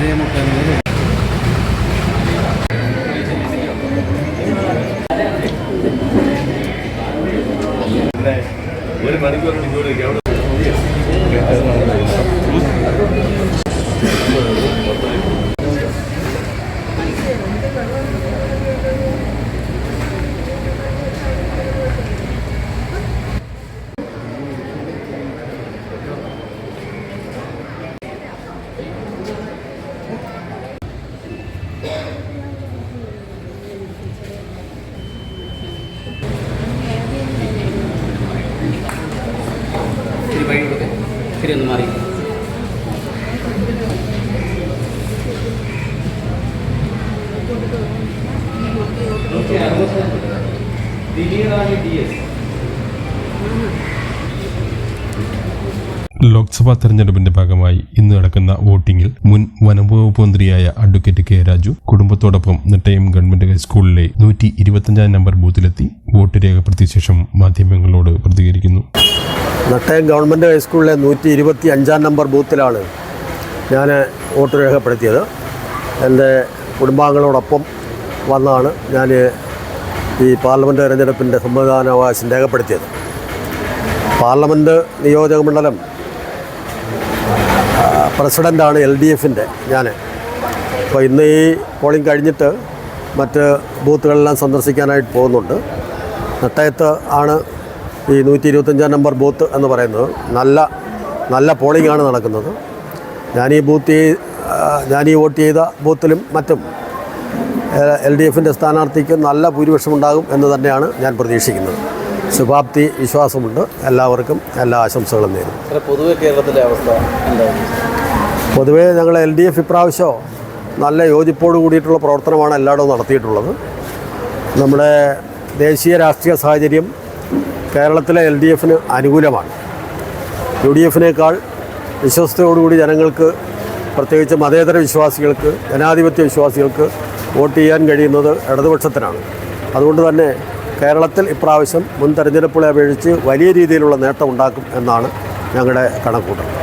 ഏഴ് മുപ്പത് ഒരു മണിക്കൂർ ഇങ്ങോട്ട് അവിടെ ശരി ഒന്ന് മാറി. ലോക്സഭാ തെരഞ്ഞെടുപ്പിന്റെ ഭാഗമായി ഇന്ന് നടക്കുന്ന വോട്ടിംഗിൽ മുൻ വനംവകുപ്പ് മന്ത്രിയായ അഡ്വക്കേറ്റ് കെ രാജു കുടുംബത്തോടൊപ്പം നെട്ടയം ഗവൺമെന്റ് ഹൈസ്കൂളിലെ നൂറ്റി ഇരുപത്തഞ്ചാം നമ്പർ ബൂത്തിലെത്തി വോട്ട് രേഖപ്പെടുത്തിയ ശേഷം മാധ്യമങ്ങളോട് പ്രതികരിക്കുന്നു. നട്ടയം ഗവൺമെന്റ് ഹൈസ്കൂളിലെ നൂറ്റി ഇരുപത്തി അഞ്ചാം നമ്പർ ബൂത്തിലാണ് ഞാൻ വോട്ട് രേഖപ്പെടുത്തിയത്. എന്റെ കുടുംബാംഗങ്ങളോടൊപ്പം വന്നാണ് ഞാൻ ഈ പാർലമെന്റ് തെരഞ്ഞെടുപ്പിന്റെ സമ്മതിദാനാവകാശം രേഖപ്പെടുത്തിയത്. പാർലമെന്റ് നിയോജക മണ്ഡലം പ്രസിഡന്റാണ് എൽ ഡി എഫിന്റെ ഞാൻ. അപ്പോൾ ഇന്ന് ഈ പോളിംഗ് കഴിഞ്ഞിട്ട് മറ്റ് ബൂത്തുകളെല്ലാം സന്ദർശിക്കാനായിട്ട് പോകുന്നുണ്ട്. നട്ടയത്ത് ആണ് ഈ നൂറ്റി ഇരുപത്തഞ്ചാം നമ്പർ ബൂത്ത് എന്ന് പറയുന്നത് നല്ല നല്ല പോളിംഗ് ആണ് നടക്കുന്നത്. ഞാൻ ഈ ബൂത്ത് ഞാൻ ഈ വോട്ട് ചെയ്ത ബൂത്തിലും മറ്റും എൽ ഡി എഫിന്റെ സ്ഥാനാർത്ഥിക്ക് നല്ല ഭൂരിപക്ഷം ഉണ്ടാകും എന്ന് തന്നെയാണ് ഞാൻ പ്രതീക്ഷിക്കുന്നത്. ശുഭാപ്തി വിശ്വാസമുണ്ട്. എല്ലാവർക്കും എല്ലാ ആശംസകളും നേരും പൊതുവെ കേരളത്തിലെ അവസ്ഥ പൊതുവേ ഞങ്ങൾ എൽ ഡി എഫ് ഇപ്രാവശ്യം നല്ല യോജിപ്പോട് കൂടിയിട്ടുള്ള പ്രവർത്തനമാണ് എല്ലായിടവും നടത്തിയിട്ടുള്ളത്. നമ്മുടെ ദേശീയ രാഷ്ട്രീയ സാഹചര്യം കേരളത്തിലെ എൽ ഡി എഫിന് അനുകൂലമാണ്. യു ഡി എഫിനേക്കാൾ വിശ്വസ്തയോടുകൂടി ജനങ്ങൾക്ക് പ്രത്യേകിച്ച് മതേതര വിശ്വാസികൾക്ക് ജനാധിപത്യ വിശ്വാസികൾക്ക് വോട്ട് ചെയ്യാൻ കഴിയുന്നത് ഇടതുപക്ഷത്തിനാണ്. അതുകൊണ്ട് തന്നെ കേരളത്തിൽ ഇപ്രാവശ്യം മുൻ തെരഞ്ഞെടുപ്പുകളെ അപേക്ഷിച്ച് വലിയ രീതിയിലുള്ള നേട്ടം ഉണ്ടാക്കും എന്നാണ് ഞങ്ങളുടെ കണക്കൂട്ടൽ.